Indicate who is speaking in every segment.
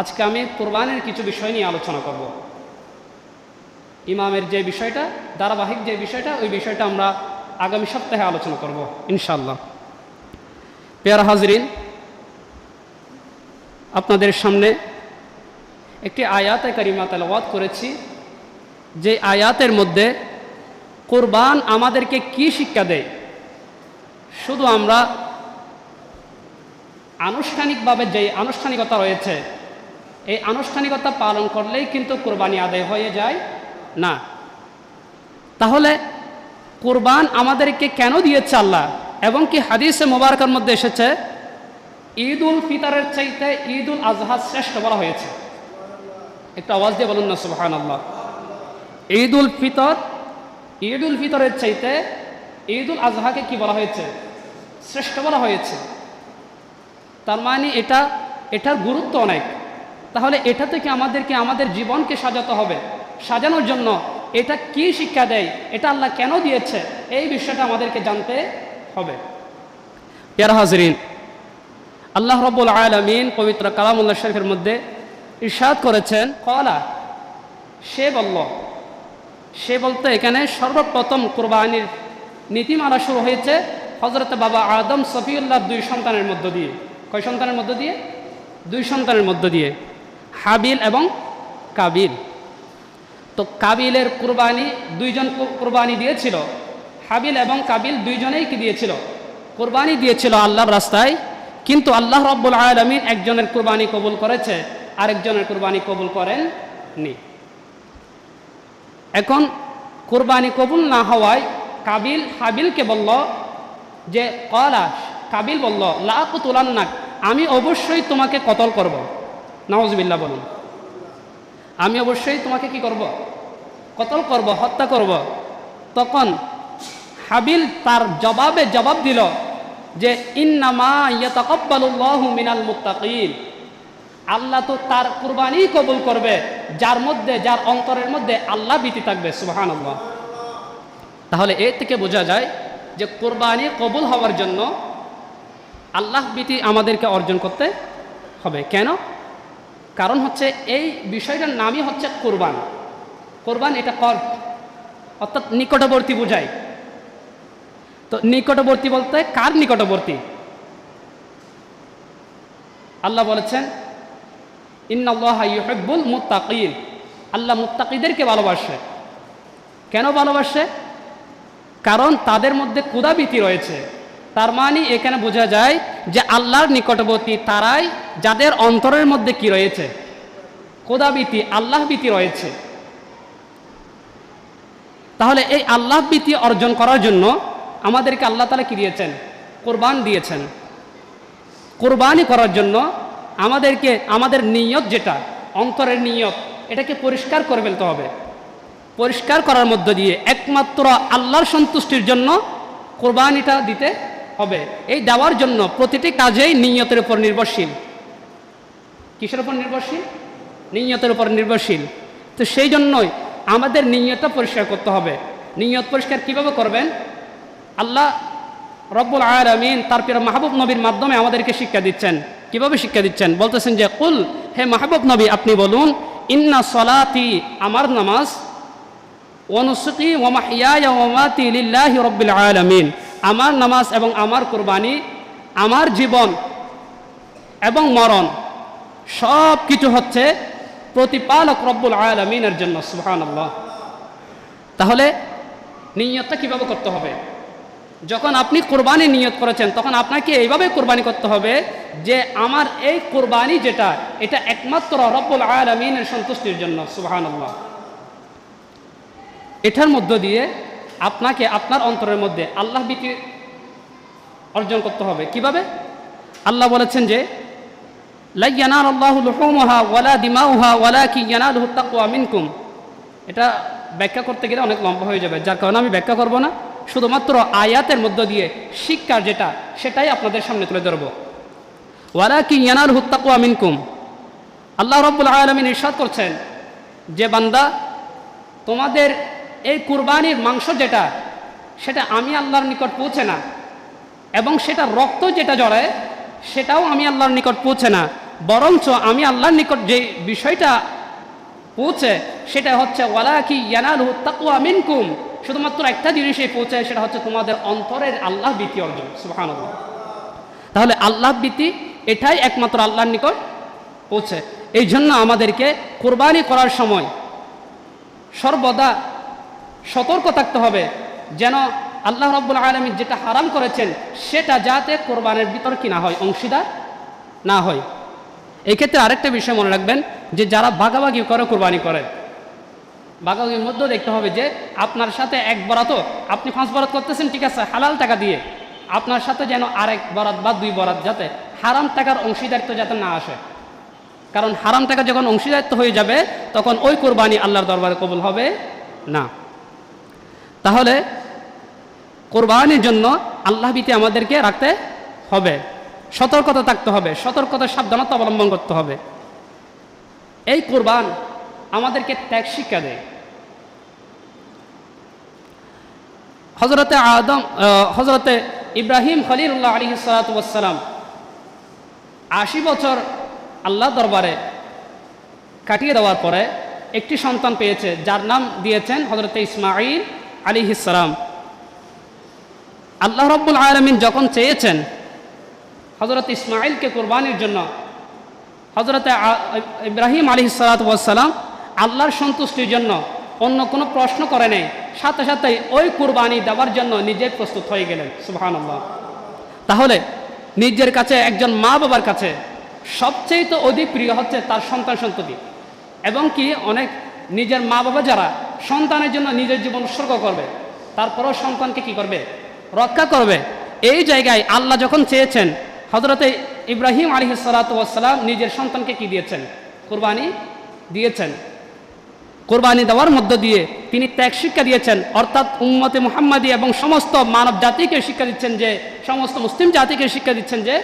Speaker 1: আজকে আমি কোরবানের কিছু বিষয় নিয়ে আলোচনা করব। ইমামের যে বিষয়টা, ধারাবাহিক যে বিষয়টা, ওই বিষয়টা আমরা আগামী সপ্তাহে আলোচনা করব ইনশাল্লাহ পেয়ারা হাজরিন, আপনাদের সামনে একটি আয়াতে কারিমা তেলাওয়াত করেছি। যে আয়াতের মধ্যে কোরবান আমাদেরকে কি শিক্ষা দেয়? শুধু আমরা আনুষ্ঠানিকভাবে যে আনুষ্ঠানিকতা রয়েছে এই আনুষ্ঠানিকতা পালন করলেই কিন্তু কোরবানি আদায় হয়ে যায়। না। তাহলে কোরবান আমাদেরকে কেন দিয়েছে আল্লাহ? এবং কি হাদিসে মোবারকের মধ্যে এসেছে ঈদ উল ফিতরের চাইতে ঈদ উল আজহা শ্রেষ্ঠ বলা হয়েছে। একটু আওয়াজ দিয়ে বলুন না সুবাহান আল্লাহ ঈদ উল ফিতর ঈদ উল ফিতরের চাইতে ঈদ উল আজহাকে কি বলা হয়েছে? শ্রেষ্ঠ বলা হয়েছে। তার মানে এটা, এটার গুরুত্ব অনেক। তাহলে এটা থেকে আমাদেরকে, আমাদের জীবনকে সাজাতে হবে। সাজানোর জন্য এটা কি শিক্ষা দেয়, এটা আল্লাহ কেন দিয়েছে, এই বিষয়টা আমাদেরকে জানতে হবে। পেয়ার হাজরিন, আল্লাহ রব্বুল আলমিন পবিত্র কালামুল্লাহ শরীফের মধ্যে ইরশাদ করেছেন, কলা, সে বলল, সে বলতে এখানে সর্বপ্রথম কোরবানির নীতিমালা শুরু হয়েছে হজরত বাবা আদম সফিউল্লাহ দুই সন্তানের মধ্য দিয়ে। কয় সন্তানের মধ্য দিয়ে? দুই সন্তানের মধ্য দিয়ে। হাবিল এবং কাবিল। তো কাবিলের কুরবানি দুইজন কুরবানি দিয়েছিল। হাবিল এবং কাবিল দুইজনেই কি দিয়েছিল? কুরবানি দিয়েছিল আল্লাহর রাস্তায়। কিন্তু আল্লাহ রব্বুল আলমিন একজনের কুরবানি কবুল করেছে, আরেকজনের কুরবানি কবুল করেন নি এখন কোরবানি কবুল না হওয়ায় কাবিল হাবিলকে বলল যে, কলা। কাবিল বলল লাখ তুলান্নাক আমি অবশ্যই তোমাকে কতল করব। নওয়াজবিল্লা বলুন। আমি অবশ্যই তোমাকে কি করব? কতল করব, হত্যা করব? তখন হাবিল তার জবাবে জবাব দিল যে, ইন্নামা ইয়াতাকাব্বালুল্লাহু মিনাল মুত্তাকিন। আল্লাহ তো তার কুরবানি কবুল করবে, যার মধ্যে, যার অন্তরের মধ্যে আল্লাহ বিতি থাকবে সুবাহান আল্লাহ তাহলে এর থেকে বোঝা যায় যে, কোরবানি কবুল হওয়ার জন্য আল্লাহ বিতি আমাদেরকে অর্জন করতে হবে। কেন? কারণ হচ্ছে এই বিষয়টার নামই হচ্ছে কোরবান। কোরবান এটা কর অর্থাৎ নিকটবর্তী বোঝায়। তো নিকটবর্তী বলতে কার নিকটবর্তী? আল্লাহ বলেছেন, ইন্নাল্লাহ ইউহিব্বুল মুত্তাকিন। আল্লাহ মুত্তাকিদেরকে ভালোবাসে। কেন ভালোবাসে? কারণ তাদের মধ্যে ক্ষুদাবীতি রয়েছে। তার মানে এখানে বোঝা যায় যে আল্লাহর নিকটবর্তী তারাই যাদের অন্তরের মধ্যে কি রয়েছে? ক্ষুদাবীতি আল্লাহ ভীতি রয়েছে। তাহলে এই আল্লাহ ভীতি অর্জন করার জন্য আমাদেরকে আল্লাহ তালা কি দিয়েছেন? কোরবান দিয়েছেন। কোরবানি করার জন্য আমাদেরকে, আমাদের নিয়ত যেটা, অন্তরের নিয়ত, এটাকে পরিষ্কার করে ফেলতে হবে। পরিষ্কার করার মধ্য দিয়ে একমাত্র আল্লাহর সন্তুষ্টির জন্য কোরবানিটা দিতে হবে। এই দেওয়ার জন্য প্রতিটি কাজেই নিয়তের উপর নির্ভরশীল। কিসের উপর নির্ভরশীল? নিয়তের উপর নির্ভরশীল। তো সেই জন্যই আমাদের নিয়তটা পরিষ্কার করতে হবে। নিয়ত পরিষ্কার কীভাবে করবেন? আল্লাহ রব্বুল আলমিন তার প্রিয় মাহবুব নবীর মাধ্যমে আমাদেরকে শিক্ষা দিচ্ছেন। কীভাবে শিক্ষা দিচ্ছেন? বলতেছেন যে, কুল, হে মাহবুব নবী, আপনি বলুন, ইন্না সলাতি, আমার নামাজ ওমাহিয়া ওমাতি লিল্লাহি রব্বিল আলমিন। আমার নামাজ এবং আমার কোরবানি, আমার জীবন এবং মরণ সব কিছু হচ্ছে প্রতিপালক রব্বুল আলমিনের জন্য সুহান আল্লাহ তাহলে নিয়তটা কীভাবে করতে হবে? যখন আপনি কোরবানি নিয়ত করেছেন, তখন আপনাকে এইভাবে কোরবানি করতে হবে যে আমার এই কোরবানি যেটা, এটা একমাত্র রব্বুল আলমিনের সন্তুষ্টির জন্য সুবাহান আল্লাহ এটার মধ্য দিয়ে আপনাকে আপনার অন্তরের মধ্যে আল্লাহ বিকে অর্জন করতে হবে। কীভাবে? আল্লাহ বলেছেন যে লাইয়ানার আল্লাহ লুহুমহা ওয়ালা দিমাউহা ওয়ালা কি ইয়ানালহু তাকওয়া মিনকুম। এটা ব্যাখ্যা করতে গেলে অনেক লম্বা হয়ে যাবে। যার কারণে আমি ব্যাখ্যা করব না। শুধুমাত্র আয়াতের মধ্য দিয়ে শিক্ষার যেটা, সেটাই আপনাদের সামনে তুলে ধরব। ওয়ালা কি ইয়ানাল হুত্তাকুয়া মিনকুম। আল্লাহ রব্বুল আলমিন ইরশাদ করছেন যে বান্দা, তোমাদের এই কুরবানির মাংস যেটা, সেটা আমি আল্লাহর নিকট পৌঁছে না। এবং সেটা রক্ত যেটা জড়ায়, সেটাও আমি আল্লাহর নিকট পৌঁছে না। বরঞ্চ আমি আল্লাহর নিকট যে বিষয়টা পৌঁছে, সেটা হচ্ছে ওয়ালা কি ইয়ানালু তাকওয়া মিনকুম। শুধুমাত্র একটা জিনিসে পৌঁছে, সেটা হচ্ছে তোমাদের অন্তরের আল্লাহ ভীতি অর্জন। সুবহানাল্লাহ। তাহলে আল্লাহ ভীতি এটাই একমাত্র আল্লাহর নিকট পৌঁছে। এই জন্য আমাদেরকে কোরবানি করার সময় সর্বদা সতর্ক থাকতে হবে, যেন আল্লাহ রব্বুল আলমী যেটা হারাম করেছেন, সেটা যাতে কোরবানের ভিতর কি না হয়, অংশীদার না হয়। এই ক্ষেত্রে আরেকটা বিষয় মনে রাখবেন যে যারা ভাগাভাগি করে, কোরবানি করে ভাগাভাগির মধ্যেও দেখতে হবে যে আপনার সাথে এক বরাত, আপনি পাঁচ বরাত করতেছেন, ঠিক আছে, হালাল টাকা দিয়ে। আপনার সাথে যেন আরেক বরাত বা দুই বরাত যাতে হারাম টাকার অংশীদারিত্ব যাতে না আসে। কারণ হারাম টাকা যখন অংশীদারিত্ব হয়ে যাবে, তখন ওই কোরবানি আল্লাহর দরবারে কবুল হবে না। তাহলে কোরবানির জন্য আল্লাহ ভীতি আমাদেরকে রাখতে হবে। সতর্কতা থাকতে হবে সতর্কতা সাবধানতা অবলম্বন করতে হবে। এই কোরবান আমাদেরকে ত্যাগ শিক্ষা দেয়। হজরতে আদম হজরতে ইব্রাহিম খলিল্লাহ আলী সালাতাম আশি বছর আল্লাহ দরবারে কাটিয়ে দেওয়ার পরে একটি সন্তান পেয়েছে, যার নাম দিয়েছেন হজরতে ইসমাইল আলী ইসালাম আল্লাহ রব্বুল আলমিন যখন চেয়েছেন হজরত ইসমাইলকে কোরবানির জন্য হজরতে ইব্রাহিম আলী সালাতাম আল্লাহর সন্তুষ্টির জন্য অন্য কোনো প্রশ্ন করে নেই। সাথে সাথে ওই কুরবানি দেওয়ার জন্য নিজে প্রস্তুত হয়ে গেলেন। সুবাহান আল্লাহ তাহলে নিজের কাছে একজন মা বাবার কাছে সবচেয়ে তো অধিক প্রিয় হচ্ছে তার সন্তান সন্ততি। এবং কি অনেক নিজের মা বাবা যারা সন্তানের জন্য নিজের জীবন উৎসর্গ করবে, তারপরেও সন্তানকে কি করবে? রক্ষা করবে। এই জায়গায় আল্লাহ যখন চেয়েছেন হজরতে ইব্রাহিম আলী সালাতাম নিজের সন্তানকে কি দিয়েছেন? কোরবানি দিয়েছেন। কোরবানি দেওয়ার মধ্য দিয়ে তিনি ত্যাগ শিক্ষা দিয়েছেন। অর্থাৎ উম্মতে মুহাম্মাদি এবং সমস্ত মানব জাতিকে শিক্ষা দিচ্ছেন যে, সমস্ত মুসলিম জাতিকে শিক্ষা দিচ্ছেন যে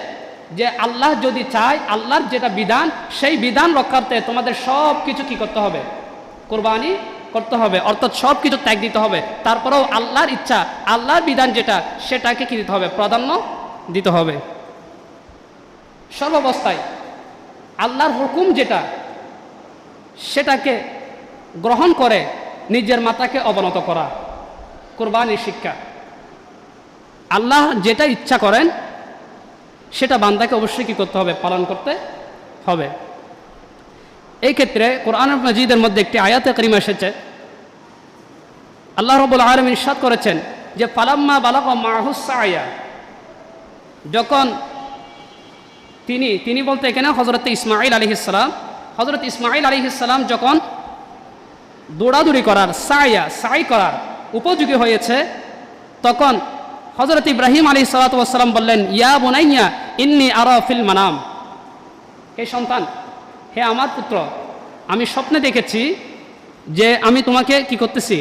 Speaker 1: যে আল্লাহ যদি চায়, আল্লাহর যেটা বিধান, সেই বিধান রক্ষার্থে তোমাদের সব কিছু কী করতে হবে? কোরবানি করতে হবে। অর্থাৎ সব কিছু ত্যাগ দিতে হবে। তারপরেও আল্লাহর ইচ্ছা, আল্লাহর বিধান যেটা, সেটাকে কি দিতে হবে? প্রাধান্য দিতে হবে। সর্বাবস্থায় আল্লাহর হুকুম যেটা, সেটাকে গ্রহণ করে নিজের মাতাকে অবনত করা, কোরবানির শিক্ষা। আল্লাহ যেটা ইচ্ছা করেন, সেটা বান্দাকে অবশ্যই কী করতে হবে? পালন করতে হবে। এই ক্ষেত্রে কোরআন মজিদের মধ্যে একটি আয়াতে করিমা এসেছে। আল্লাহ রবুল আলম ইসাদ করেছেন যে পালাম্মা বালাক মাহুসায়া যখন তিনি তিনি বলতে এখানে হজরত ইসমাইল আলী ইসলাম হজরত ইসমাইল আলী ইসলাম যখন দৌড়াদৌড়ি করার, সাইয়া, সাই করার উপযোগী হয়েছে, তখন হজরত ইব্রাহিম আলী সালাতাম বললেন, ইয়া বোনাইয়া, ইন্নি আরা ফিল মানাম। হে সন্তান, হে আমার পুত্র, আমি স্বপ্নে দেখেছি যে আমি তোমাকে কি করতেছি?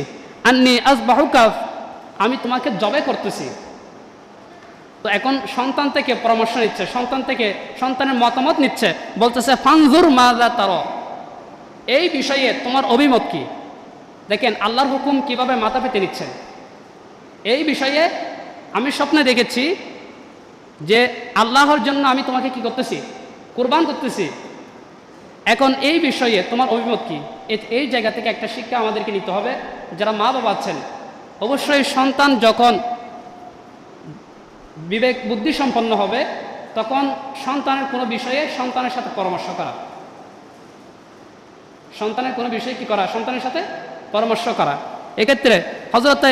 Speaker 1: আন্নি আজ বাহুকাফ আমি তোমাকে জবে করতেছি। তো এখন সন্তান থেকে পরামর্শ নিচ্ছে, সন্তান থেকে সন্তানের মতামত নিচ্ছে, বলতেছে, ফানজুর মাজা তার। এই বিষয়ে তোমার অভিমত কি? দেখেন, আল্লাহর হুকুম কীভাবে মাথা পেতে নিচ্ছেন? এই বিষয়ে আমি স্বপ্নে দেখেছি যে আল্লাহর জন্য আমি তোমাকে কি করতেছি? কোরবান করতেছি। এখন এই বিষয়ে তোমার অভিমত কি? এই জায়গা থেকে একটা শিক্ষা আমাদেরকে নিতে হবে, যারা মা বাবা আছেন। অবশ্যই সন্তান যখন বিবেক বুদ্ধি সম্পন্ন হবে, তখন সন্তানের কোনো বিষয়ে সন্তানের সাথে পরামর্শ করা। সন্তানের কোনো বিষয়ে কি করা? সন্তানের সাথে পরামর্শ করা। এক্ষেত্রে হজরত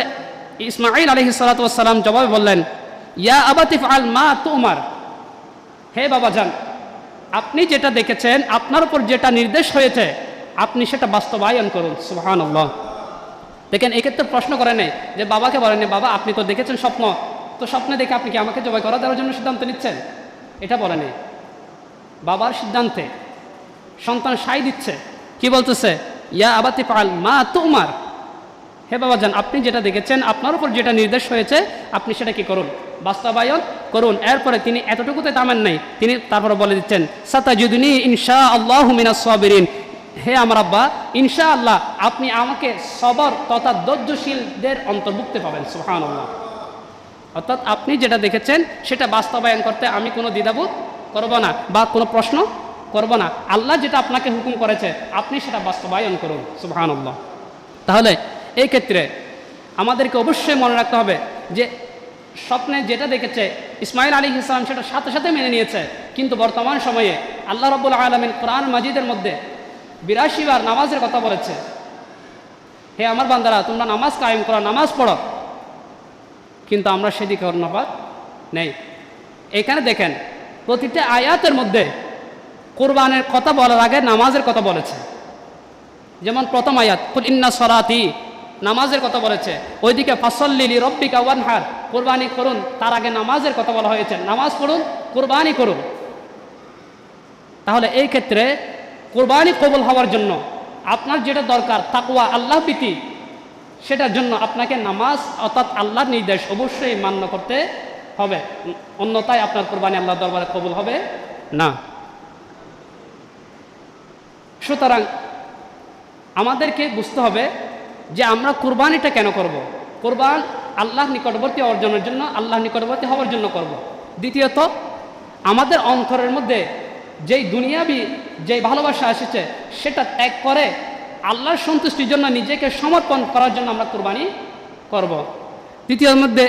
Speaker 1: ইসমাইল আলহি সালাতাম জবাবে বললেন, ইয়া আবাতিফ আল মা তুমার। হে বাবা যান আপনি যেটা দেখেছেন, আপনার উপর যেটা নির্দেশ হয়েছে, আপনি সেটা বাস্তবায়ন করুন। সুহান দেখেন, এক্ষেত্রে প্রশ্ন করে নেই যে বাবাকে বলেন, বাবা, আপনি তো দেখেছেন স্বপ্ন। তো স্বপ্নে দেখে আপনি কি আমাকে জবাই করা দেওয়ার জন্য সিদ্ধান্ত নিচ্ছেন? এটা বলে নেই বাবার সিদ্ধান্তে সন্তান সাই দিচ্ছে। কি বলতেছে? ইয়া আবাতি পাল মা তোমার। হে বাবা যান আপনি যেটা দেখেছেন, আপনার উপর যেটা নির্দেশ হয়েছে, আপনি সেটা কি করুন? বাস্তবায়ন করুন। এরপরে তিনি এতটুকুতে দামেন নাই। তিনি তারপরে বলে দিচ্ছেন, সাতাজুদিনী ইনশা আল্লাহ মিনা সাবিরিন। হে আমার আব্বা ইনশা আল্লাহ আপনি আমাকে সবর তথা ধৈর্যশীলদের অন্তর্ভুক্ত পাবেন। সুহান আল্লাহ অর্থাৎ আপনি যেটা দেখেছেন, সেটা বাস্তবায়ন করতে আমি কোনো দ্বিধাবোধ করব না বা কোনো প্রশ্ন করব না। আল্লাহ যেটা আপনাকে হুকুম করেছে, আপনি সেটা বাস্তবায়ন করুন। সুবহানাল্লাহ। তাহলে এই ক্ষেত্রে আমাদেরকে অবশ্যই মনে রাখতে হবে যে, স্বপ্নে যেটা দেখেছে ইসমাইল আলী ইসলাম সেটা সাথে সাথে মেনে নিয়েছে। কিন্তু বর্তমান সময়ে আল্লাহ রব্বুল আলমিন কোরআন মাজিদের মধ্যে বিরাশি বার নামাজের কথা বলেছে। হে আমার বান্দারা, তোমরা নামাজ কায়েম করো, নামাজ পড়ো। কিন্তু আমরা সেদিকে অন্যপাত নেই। এখানে দেখেন, প্রতিটা আয়াতের মধ্যে কোরবানের কথা বলার আগে নামাজের কথা বলেছে। যেমন প্রথম আয়াত ইন্না সরাতি নামাজের কথা বলেছে। ওইদিকে ফাসল্লিলি রব্বিকা ওয়ানহার কোরবানি করুন, তার আগে নামাজের কথা বলা হয়েছে। নামাজ পড়ুন, কোরবানি করুন। তাহলে এই ক্ষেত্রে কোরবানি কবুল হওয়ার জন্য আপনার যেটা দরকার তাকুয়া আল্লাহ প্রীতি সেটার জন্য আপনাকে নামাজ অর্থাৎ আল্লাহর নির্দেশ অবশ্যই মান্য করতে হবে অন্যথায় আপনার কোরবানি আল্লাহ দরবারে কবুল হবে না সুতরাং আমাদেরকে বুঝতে হবে যে আমরা কোরবানিটা কেন করব। কোরবান আল্লাহর নিকটবর্তী অর্জনের জন্য আল্লাহ নিকটবর্তী হওয়ার জন্য করব। দ্বিতীয়ত, আমাদের অন্তরের মধ্যে যেই দুনিয়াবি যেই ভালোবাসা এসেছে, সেটা ত্যাগ করে আল্লাহর সন্তুষ্টির জন্য নিজেকে সমর্পণ করার জন্য আমরা কোরবানি করব। তৃতীয়র মধ্যে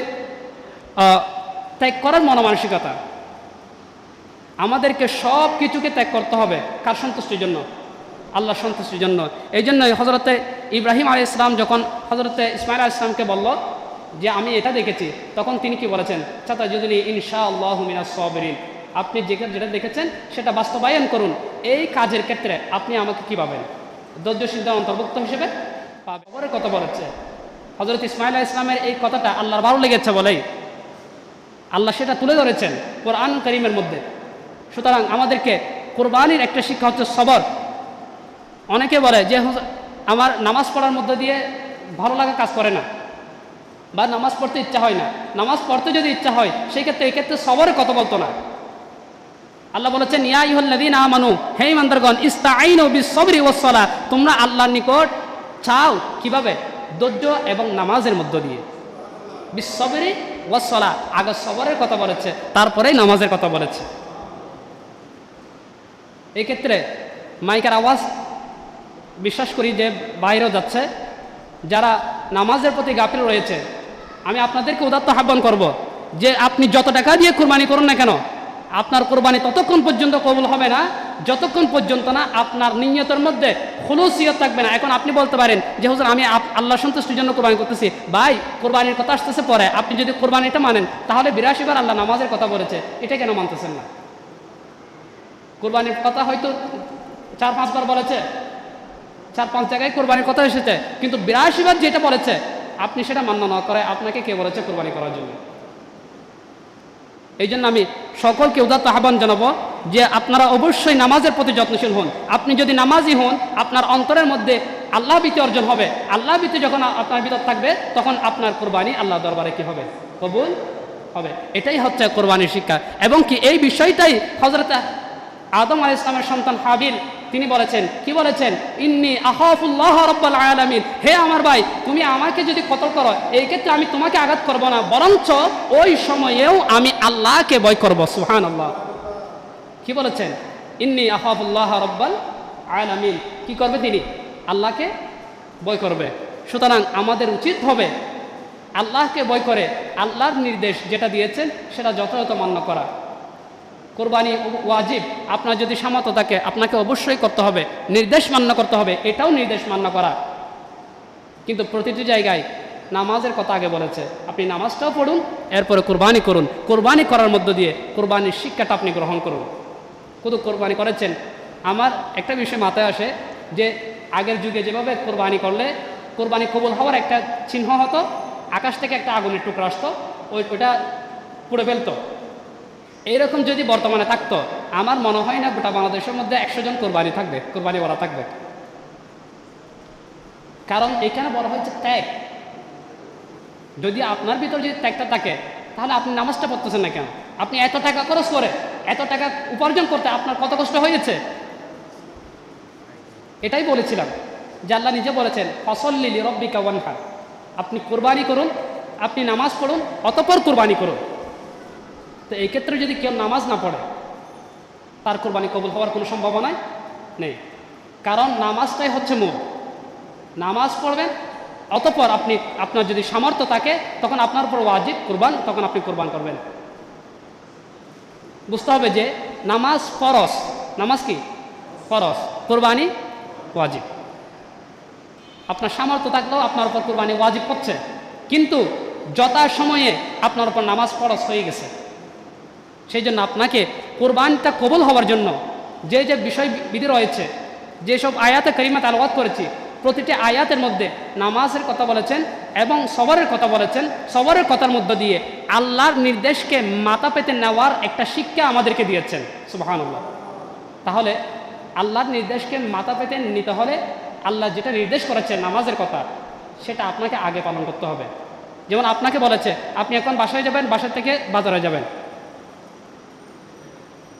Speaker 1: ত্যাগ করার মনোমানসিকতা। আমাদেরকে সব কিছুকে ত্যাগ করতে হবে কার সন্তুষ্টির জন্য? আল্লাহ সন্তুষ্টির জন্য। এই জন্য হজরতে ইব্রাহিম আলী ইসলাম যখন হজরতে ইসমাইল আলী ইসলামকে বলল যে, আমি এটা দেখেছি, তখন তিনি কি বলেছেন? চাতা যদি ইনশা আল্লাহ মিনা সবরিন। আপনি যে যেটা দেখেছেন, সেটা বাস্তবায়ন করুন। এই কাজের ক্ষেত্রে আপনি আমাকে কি পাবেন? সিদ্ধান্ত অন্তর্ভুক্ত হিসেবে খবরের কথা বলেছে হজরত ইসমাইল ইসলামের এই কথাটা আল্লাহর ভালো লেগেছে বলেই। আল্লাহ সেটা তুলে ধরেছেন কোরআন করিমের মধ্যে। সুতরাং আমাদেরকে কোরবানির একটা শিক্ষা হচ্ছে সবর। অনেকে বলে যে আমার নামাজ পড়ার মধ্যে দিয়ে ভালো লাগা কাজ করে না বা নামাজ পড়তে ইচ্ছা হয় না। নামাজ পড়তে যদি ইচ্ছা হয়, সেই ক্ষেত্রে এই ক্ষেত্রে সবরের কথা বলতো না। আল্লাহ বলেছেন ইহল্লাদিন আমানু, হে ইমানদারগণ ইস্তাইনু বিসবরি ওয়াসসালা তোমরা আল্লাহর নিকট চাও কীভাবে? ধৈর্য এবং নামাজের মধ্য দিয়ে। বিশ্ববেরি ওয়াসলা আগে সবরের কথা বলেছে, তারপরেই নামাজের কথা বলেছে। এই ক্ষেত্রে মাইকের আওয়াজ, বিশ্বাস করি যে বাইরেও যাচ্ছে। যারা নামাজের প্রতি গাফিল রয়েছে, আমি আপনাদেরকে উদাত্ত আহ্বান করব যে, আপনি যত টাকা দিয়ে কোরবানি করুন না কেন আপনার কোরবানি ততক্ষণ পর্যন্ত কবুল হবে না, যতক্ষণ পর্যন্ত না আপনার নিয়তের মধ্যে খুলুসিয়ত থাকবে না। এখন আপনি বলতে পারেন যে, হুজুর, আমি আল্লাহ সন্তুষ্টির জন্য কোরবানি করতেছি। ভাই, কোরবানির কথা আসতেছে পরে। আপনি যদি কোরবানিটা মানেন, তাহলে বিরাশি বার আল্লাহ নামাজের কথা বলেছে। এটা কেন মানতেছেন না? কোরবানির কথা হয়তো চার পাঁচবার বলেছে। চার, পাঁচ জায়গায় কোরবানির কথা এসেছে। কিন্তু বিরাশি বার যেটা বলেছে, আপনি সেটা মান্য না করে আপনাকে কে বলেছে কোরবানি করার জন্য? এই জন্য আমি সকলকে উদাত্ত আহ্বান জানাব যে আপনারা অবশ্যই নামাজের প্রতি যত্নশীল হন। আপনি যদি নামাজি হন, আপনার অন্তরের মধ্যে আল্লাহ বিতে অর্জন হবে। আল্লাহ বিতে যখন আপনার ভিতর থাকবে, তখন আপনার কোরবানি আল্লাহ দরবারে কি হবে? কবুল হবে। এটাই হচ্ছে কোরবানির শিক্ষা। এবং কি এই বিষয়টাই হজরত আদম আল ইসলামের সন্তান হাবিল তিনি বলেছেন, কি বলেছেন? ইন্নি আহাফুল্লাহ রব্বাল আলামিন। হে আমার ভাই, তুমি আমাকে যদি কতল করো, এই ক্ষেত্রে আমি তোমাকে আঘাত করব না, বরঞ্চ ওই সময়েও আমি আল্লাহকে ভয় করব সুহান আল্লাহ কি বলেছেন? ইন্নি আহাফুল্লাহ রব্বাল আলামিন। কি করবে তিনি? আল্লাহকে ভয় করবে। সুতরাং আমাদের উচিত হবে আল্লাহকে ভয় করে, আল্লাহর নির্দেশ যেটা দিয়েছেন, সেটা যথাযথ মান্য করা। কোরবানি ওয়াজিব, আপনার যদি সামর্থ্য থাকে, আপনাকে অবশ্যই করতে হবে। নির্দেশ মান্য করতে হবে, এটাও নির্দেশ মান্য করা। কিন্তু প্রতিটি জায়গায় নামাজের কথা আগে বলেছে। আপনি নামাজটাও পড়ুন, এরপরে কোরবানি করুন। কোরবানি করার মধ্য দিয়ে কোরবানির শিক্ষাটা আপনি গ্রহণ করুন। কত কোরবানি করেছেন। আমার একটা বিষয় মাথায় আসে যে, আগের যুগে যেভাবে কোরবানি করলে, কোরবানি কবুল হওয়ার একটা চিহ্ন হতো, আকাশ থেকে একটা আগুনের টুকরা আসতো, ওই ওইটা পুড়ে ফেলতো। এইরকম যদি বর্তমানে থাকতো, আমার মনে হয় না গোটা বাংলাদেশের মধ্যে একশো জন কোরবানি থাকবে কোরবানি বলা থাকবে। কারণ এখানে বলা হয়েছে ত্যাগ। যদি আপনার ভিতর যদি ত্যাগটা থাকে, তাহলে আপনি নামাজটা পড়তেছেন না কেন? আপনি এত টাকা খরচ করে, এত টাকা উপার্জন করতে আপনার কত কষ্ট হয়েছে? এটাই বলেছিলাম যে আল্লাহ নিজে বলেছেন ফসল লিলি রব্বিকা ওয়ানহার আপনি কোরবানি করুন, আপনি নামাজ পড়ুন, অতপর কোরবানি করুন। তো এই ক্ষেত্রে যদি কেউ নামাজ না পড়ে, তার কোরবানি কবুল হওয়ার কোনো সম্ভাবনাই নেই। কারণ নামাজটাই হচ্ছে মূল। নামাজ পড়বেন, অতপর আপনি, আপনার যদি সামর্থ্য থাকে, তখন আপনার উপর ওয়াজিব কোরবান, তখন আপনি কোরবান করবেন। বুঝতে হবে যে নামাজ ফরস নামাজ কি? ফরস কোরবানি ওয়াজিব। আপনার সামর্থ্য থাকলেও আপনার উপর কোরবানি ওয়াজিব হচ্ছে। কিন্তু যথা সময়ে আপনার উপর নামাজ ফরস হয়ে গেছে। সেই জন্য আপনাকে কোরবানিটা কবল হওয়ার জন্য যে যে বিষয় বিধি রয়েছে, যেসব আয়াতে করিমা তালবাদ করেছি, প্রতিটি আয়াতের মধ্যে নামাজের কথা বলেছেন এবং সবরের কথা বলেছেন। সবরের কথার মধ্য দিয়ে আল্লাহর নির্দেশকে মাথা পেতে নেওয়ার একটা শিক্ষা আমাদেরকে দিয়েছেন। সুবাহানুল্লাহ। তাহলে আল্লাহর নির্দেশকে মাথা পেতে নিতে হলে আল্লাহ যেটা নির্দেশ করেছে নামাজের কথা, সেটা আপনাকে আগে পালন করতে হবে। যেমন আপনাকে বলেছে, আপনি এখন বাসায় যাবেন, বাসার থেকে বাজারে যাবেন।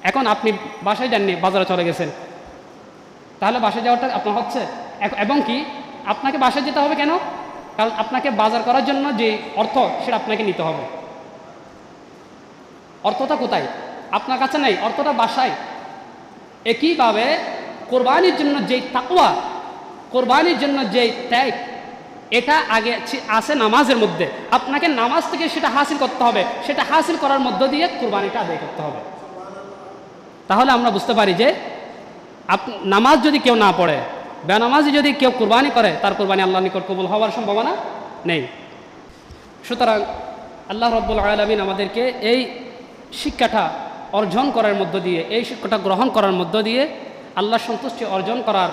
Speaker 1: এখন আপনি বাসায় যাননি, বাজারে চলে গেছেন। তাহলে বাসায় যাওয়াটা আপনার হচ্ছে। এবং কি, আপনাকে বাসায় যেতে হবে কেন? কারণ আপনাকে বাজার করার জন্য যে অর্থ, সেটা আপনাকে নিতে হবে। অর্থটা কোথায়? আপনার কাছে নেই, অর্থটা বাসায়। একইভাবে কোরবানির জন্য যেই তাকওয়া, কোরবানির জন্য যেই ত্যাগ, এটা আগে আছে নামাজের মধ্যে। আপনাকে নামাজ থেকে সেটা হাসিল করতে হবে। সেটা হাসিল করার মধ্য দিয়ে কোরবানিটা আদায় করতে হবে। তাহলে আমরা বুঝতে পারি যে আপ নামাজ যদি কেউ না পড়ে, বেনামাজি যদি কেউ কোরবানি করে, তার কোরবানি আল্লাহ নিকট কবুল হওয়ার সম্ভাবনা নেই। সুতরাং আল্লাহ রব্বুল আলমিন আমাদেরকে এই শিক্ষাটা অর্জন করার মধ্য দিয়ে, এই শিক্ষাটা গ্রহণ করার মধ্য দিয়ে আল্লাহ সন্তুষ্টি অর্জন করার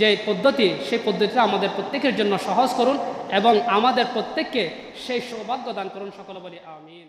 Speaker 1: যে পদ্ধতি, সেই পদ্ধতিটা আমাদের প্রত্যেকের জন্য সহজ করুন এবং আমাদের প্রত্যেককে সেই সৌভাগ্য দান করুন সকলে বলি, আমিন।